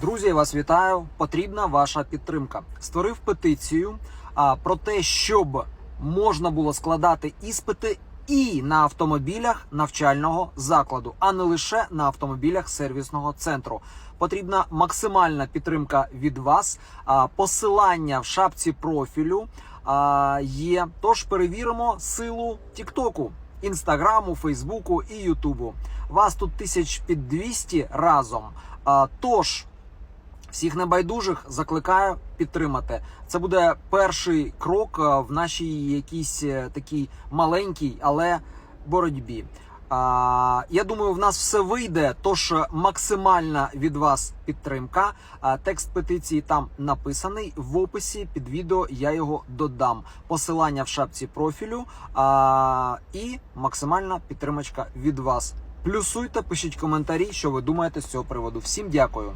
Друзі, я вас вітаю. Потрібна ваша підтримка. Створив петицію а, про те, щоб можна було складати іспити і на автомобілях навчального закладу, а не лише на автомобілях сервісного центру. Потрібна максимальна підтримка від вас. А, посилання в шапці профілю а, є. Тож перевіримо силу Тіктоку, Інстаграму, Фейсбуку і Ютубу. Вас тут тисяч під 200 разом. А, тож всіх небайдужих закликаю підтримати. Це буде перший крок е, в нашій якійсь е, такій маленькій, але боротьбі. А, я думаю, в нас все вийде. Тож максимальна від вас підтримка. А, текст петиції там написаний в описі під відео. Я його додам. Посилання в шапці профілю а, і максимальна підтримочка від вас. Плюсуйте, пишіть коментарі, що ви думаєте з цього приводу. Всім дякую.